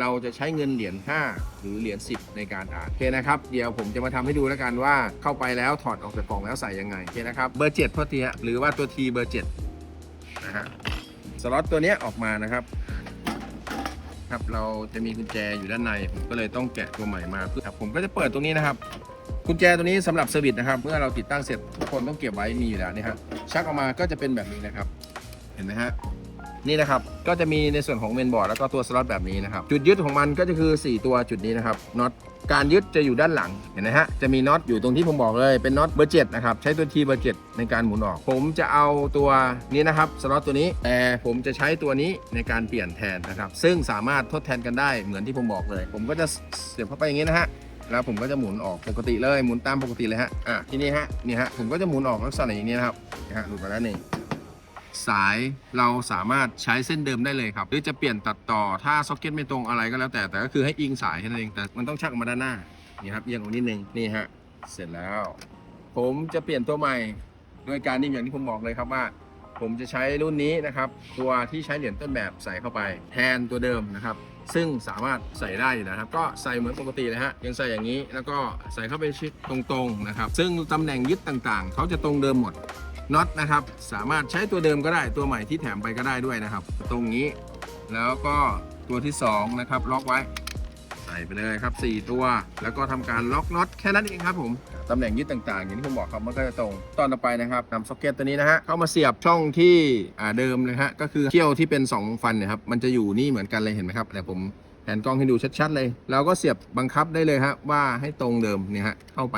เราจะใช้เงินเหรียญ5หรือเหรียญ10 ในการอ่านโอเคนะครับ เดี๋ยวผมจะมาทำให้ดูแล้วกันว่าเข้าไปแล้วถอดออกจากกล่องแล้วใส่ยังไงโอเคนะครับเบอร์7พอทีฮะหรือว่าตัว T เบอร์7นะฮะสล็อตตัวนี้ออกมานะครับครับเราจะมีกุญแจอยู่ด้านใน ผมก็เลยต้องแกะตัวใหม่มาเพื่อครับผมก็จะเปิดตรงนี้นะครับกุญแจตัวนี้สำหรับเซอร์วิสนะครับเมื่อเราติดตั้งเสร็จทุกคนต้องเก็บไว้มีอยู่แล้วนี่ครับชักออกมาก็จะเป็นแบบนี้นะครับ เห็นไหมฮะ นี่นะครับ ก็จะมีในส่วนของเมนบอร์ดแล้วก็ตัวสล็อตแบบนี้นะครับ จุดยึดของมันก็จะคือ 4 ตัวจุดนี้นะครับน็อตการยึดจะอยู่ด้านหลังเห็นไหมฮะจะมีน็อตอยู่ตรงที่ผมบอกเลยเป็นน็อตเบอร์เจ็ดนะครับใช้ตัวทีเบอร์เจ็ดในการหมุนออก ผมจะเอาตัวนี้นะครับสล็อตตัวนี้แต่ผมจะใช้ตัวนี้ในการเปลี่ยนแทนนะครับซึ่งสามารถทดแทนกันได้เหมือนที่ผมบอกเลย ผมก็จะเสียบเข้าไปอย่างนี้นะฮะแล้วผมก็จะหมุนออกปกติเลยหมุนตามปกติเลยฮะอะทีนี้ฮะนี่ฮะผมก็จะหมุนออกลักษณะอย่างนี้นะครับนี่ฮะหลุดมาแล้วนี่ สายเราสามารถใช้เส้นเดิมได้เลยครับ หรือจะเปลี่ยนตัดต่อถ้าซ็อกเก็ตไม่ตรงอะไรก็แล้วแต่ แต่ก็คือให้อิงสายแค่นั้นเองแต่มันต้องชักออกมาด้านหน้านี่ครับเอียงออกนิดนึงนี่ฮะเสร็จแล้ว ผมจะเปลี่ยนตัวใหม่โดยการนี่อย่างที่ผมบอกเลยครับว่า ผมจะใช้รุ่นนี้นะครับ ตัวที่ใช้เหรียญต้นแบบใส่เข้าไป แทนตัวเดิมนะครับ ซึ่งสามารถใส่ได้อยู่นะครับ ก็ใส่เหมือนปกติเลยฮะยังใส่อย่างนี้แล้วก็ใส่เข้าไปชิดตรงๆนะครับ ซึ่งตำแหน่งยึดต่างๆ เขาจะตรงเดิมหมด น็อตนะครับ สามารถใช้ตัวเดิมก็ได้ตัวใหม่ที่แถมไปก็ได้ด้วยนะครับ ตรงนี้แล้วก็ตัวที่สองนะครับล็อกไว้ ใส่ไปเลยครับ 4 ตัว แล้วก็ทำการล็อกน็อตแค่นั้นเองครับผมตำแหน่งยึดต่างๆ อย่างที่ผมบอกครับมันก็จะตรงตอนต่อไปนะครับนำซ็อกเก็ตตัวนี้นะฮะเข้ามาเสียบช่องที่อ่าเดิมเลยฮะก็คือเขี้ยวที่เป็น 2 ฟันนี่ยครับมันจะอยู่นี่เหมือนกันเลยเห็นไหมครับแต่ผมแผนกล้องให้ดูชัดๆเลยเราก็เสียบบังคับได้เลยฮะว่าให้ตรงเดิมเนี่ยฮะเข้าไป